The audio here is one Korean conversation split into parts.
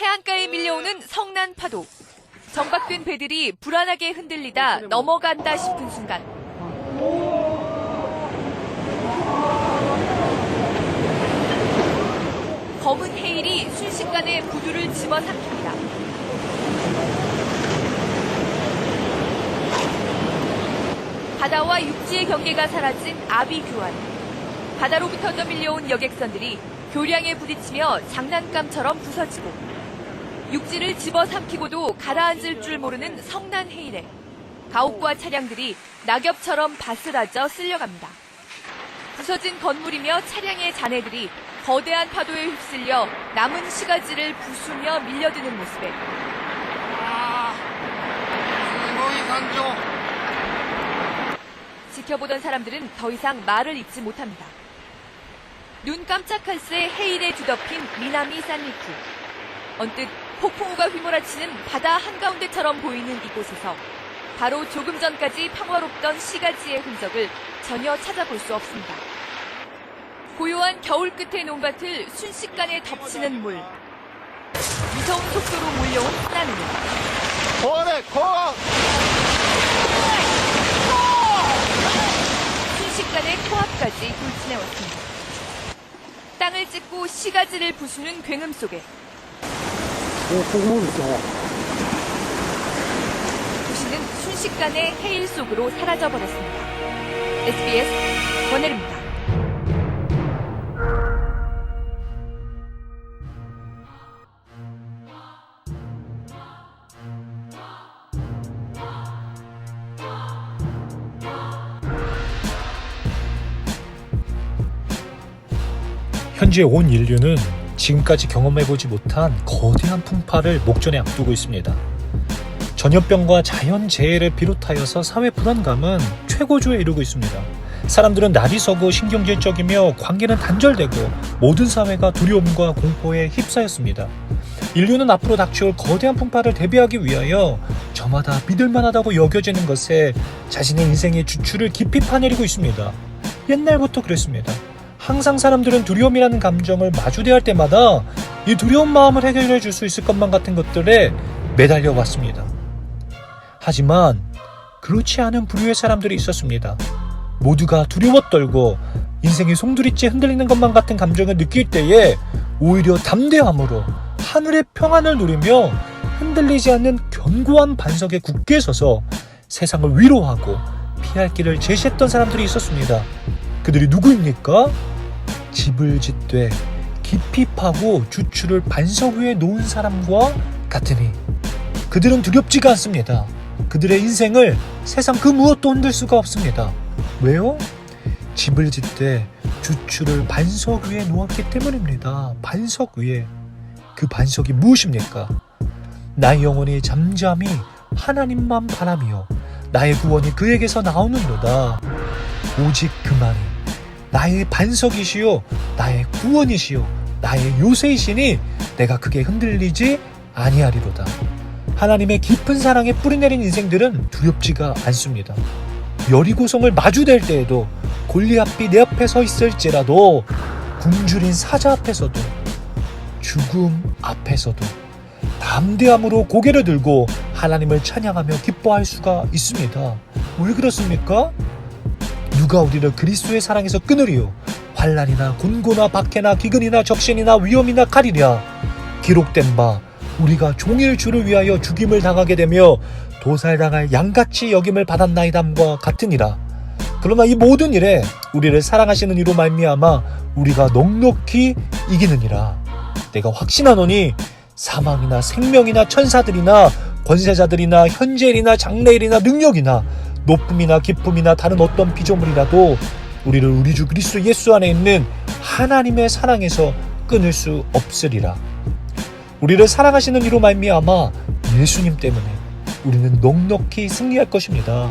해안가에 밀려오는 성난 파도. 정박된 배들이 불안하게 흔들리다 넘어간다 싶은 순간. 검은 헤일이 순식간에 부두를 집어삼킵니다. 바다와 육지의 경계가 사라진 아비 교환. 바다로부터 떠밀려온 여객선들이 교량에 부딪히며 장난감처럼 부서지고 육지를 집어삼키고도 가라앉을 줄 모르는 성난 헤일에 가옥과 차량들이 낙엽처럼 바스라져 쓸려갑니다. 부서진 건물이며 차량의 잔해들이 거대한 파도에 휩쓸려 남은 시가지를 부수며 밀려드는 모습에. 지켜보던 사람들은 더 이상 말을 잇지 못합니다. 눈 깜짝할 새 헤일에 뒤덮인 미나미 산리프. 언뜻 폭풍우가 휘몰아치는 바다 한가운데처럼 보이는 이곳에서 바로 조금 전까지 평화롭던 시가지의 흔적을 전혀 찾아볼 수 없습니다. 고요한 겨울 끝의 논밭을 순식간에 덮치는 물. 무서운 속도로 몰려온 쓰나미. 고안해, 고안! 순식간에 코앞까지 돌진해왔습니다. 땅을 찍고 시가지를 부수는 굉음 속에 도시는 순식간에 해일 속으로 사라져버렸습니다. SBS 권혜입니다 현재 온 인류는 지금까지 경험해보지 못한 거대한 풍파를 목전에 앞두고 있습니다. 전염병과 자연재해를 비롯하여서 사회 불안감은 최고조에 이르고 있습니다. 사람들은 날이 서고 신경질적이며 관계는 단절되고 모든 사회가 두려움과 공포에 휩싸였습니다. 인류는 앞으로 닥쳐올 거대한 풍파를 대비하기 위하여 저마다 믿을만하다고 여겨지는 것에 자신의 인생의 주추를 깊이 파내리고 있습니다. 옛날부터 그랬습니다. 항상 사람들은 두려움이라는 감정을 마주대할 때마다 이 두려운 마음을 해결해 줄 수 있을 것만 같은 것들에 매달려 왔습니다. 하지만 그렇지 않은 부류의 사람들이 있었습니다. 모두가 두려워 떨고 인생이 송두리째 흔들리는 것만 같은 감정을 느낄 때에 오히려 담대함으로 하늘의 평안을 누리며 흔들리지 않는 견고한 반석에 굳게 서서 세상을 위로하고 피할 길을 제시했던 사람들이 있었습니다. 그들이 누구입니까? 집을 짓되 깊이 파고 주추를 반석 위에 놓은 사람과 같으니 그들은 두렵지가 않습니다. 그들의 인생을 세상 그 무엇도 흔들 수가 없습니다. 왜요? 집을 짓되 주추를 반석 위에 놓았기 때문입니다. 반석 위에. 그 반석이 무엇입니까? 나의 영혼이 잠잠히 하나님만 바라며 나의 구원이 그에게서 나오는도다. 오직 그만이 나의 반석이시요 나의 구원이시요 나의 요새이시니 내가 크게 흔들리지 아니하리로다. 하나님의 깊은 사랑에 뿌리내린 인생들은 두렵지가 않습니다. 여리고성을 마주댈 때에도 골리앗이 내 앞에 서 있을지라도 굶주린 사자 앞에서도 죽음 앞에서도 담대함으로 고개를 들고 하나님을 찬양하며 기뻐할 수가 있습니다. 왜 그렇습니까? 누가 우리를 그리스도의 사랑에서 끊으리요? 환란이나 곤고나 박해나 기근이나 적신이나 위험이나 칼이랴. 기록된 바 우리가 종일 주를 위하여 죽임을 당하게 되며 도살당할 양같이 여김을 받았나이담과 같으니라. 그러나 이 모든 일에 우리를 사랑하시는 이로 말미암아 우리가 넉넉히 이기느니라. 내가 확신하노니 사망이나 생명이나 천사들이나 권세자들이나 현재일이나 장래일이나 능력이나 높음이나 기쁨이나 다른 어떤 피조물이라도 우리를 우리 주 그리스도 예수 안에 있는 하나님의 사랑에서 끊을 수 없으리라. 우리를 사랑하시는 이로 말미암아 예수님 때문에 우리는 넉넉히 승리할 것입니다.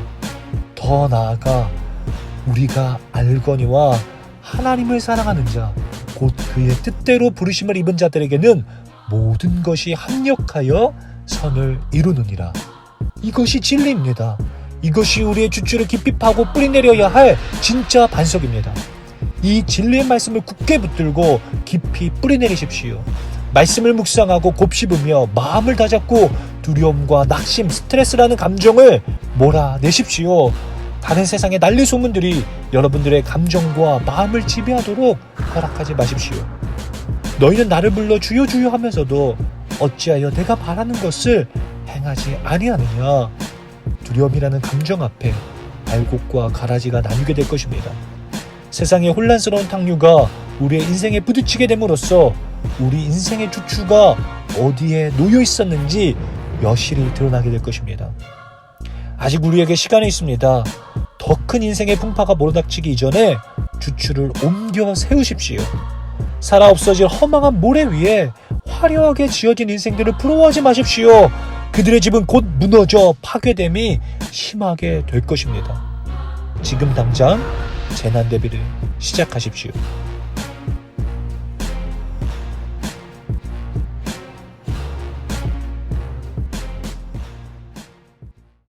더 나아가 우리가 알거니와 하나님을 사랑하는 자, 곧 그의 뜻대로 부르심을 입은 자들에게는 모든 것이 합력하여 선을 이루느니라. 이것이 진리입니다. 이것이 우리의 주추를 깊이 파고 뿌리내려야 할 진짜 반석입니다. 이 진리의 말씀을 굳게 붙들고 깊이 뿌리내리십시오. 말씀을 묵상하고 곱씹으며 마음을 다잡고 두려움과 낙심, 스트레스라는 감정을 몰아내십시오. 다른 세상의 난리 소문들이 여러분들의 감정과 마음을 지배하도록 허락하지 마십시오. 너희는 나를 불러 주여 주여 하면서도 어찌하여 내가 바라는 것을 행하지 아니하느냐. 두려움이라는 감정 앞에 알곡과 가라지가 나뉘게 될 것입니다. 세상의 혼란스러운 탕류가 우리의 인생에 부딪히게 됨으로써 우리 인생의 주추가 어디에 놓여 있었는지 여실히 드러나게 될 것입니다. 아직 우리에게 시간이 있습니다. 더 큰 인생의 풍파가 몰아닥치기 이전에 주추를 옮겨 세우십시오. 살아 없어질 허망한 모래 위에 화려하게 지어진 인생들을 부러워하지 마십시오. 그들의 집은 곧 무너져 파괴됨이 심하게 될 것입니다. 지금 당장 재난 대비를 시작하십시오.